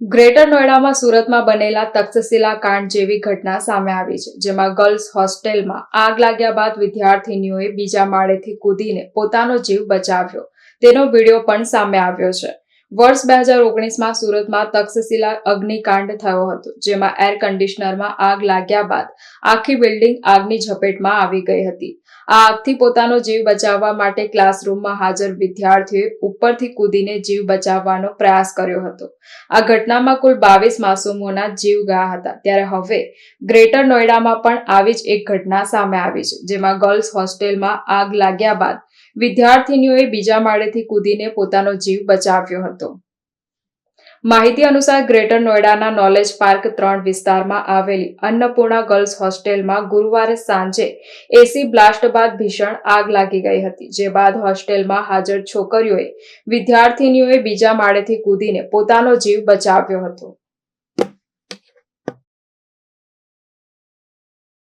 Greater નોઈડામાં સુરતમાં બનેલા તક્ષશિલા કાંડ જેવી ઘટના સામે આવી છે, જેમાં ગર્લ્સ હોસ્ટેલમાં આગ લાગ્યા બાદ વિદ્યાર્થીનીઓએ બીજા માળેથી કૂદીને પોતાનો જીવ બચાવ્યો. તેનો વીડિયો પણ સામે આવ્યો છે. વર્ષ બે હજાર ઓગણીસમાં સુરતમાં તક્ષશિલા અગ્નિકાંડ થયો હતો, જેમાં એર કન્ડિશનરમાં આગ લાગ્યા બાદ આખી બિલ્ડિંગ આગની ઝપેટમાં આવી ગઈ હતી. આ આગથી પોતાનો જીવ બચાવવા માટે ક્લાસરૂમમાં હાજર વિદ્યાર્થીઓએ ઉપરથી કૂદીને જીવ બચાવવાનો પ્રયાસ કર્યો હતો. આ ઘટનામાં કુલ બાવીસ માસૂમોના જીવ ગયા હતા. ત્યારે હવે ગ્રેટર નોઈડામાં પણ આવી જ એક ઘટના સામે આવી છે, જેમાં ગર્લ્સ હોસ્ટેલમાં આગ લાગ્યા બાદ વિદ્યાર્થીનીઓએ બીજા માળેથી કૂદીને પોતાનો જીવ બચાવ્યો હતો. માહિતી અનુસાર ગ્રેટર નોઈડાના નોલેજ પાર્ક ત્રણ વિસ્તારમાં આવેલી અન્નપૂર્ણા ગર્લ્સ હોસ્ટેલમાં ગુરુવારે સાંજે એસી બ્લાસ્ટ બાદ ભીષણ આગ લાગી ગઈ હતી, જે બાદ હોસ્ટેલમાં હાજર છોકરીઓએ વિદ્યાર્થીનીઓએ બીજા માળેથી કૂદીને પોતાનો જીવ બચાવ્યો હતો.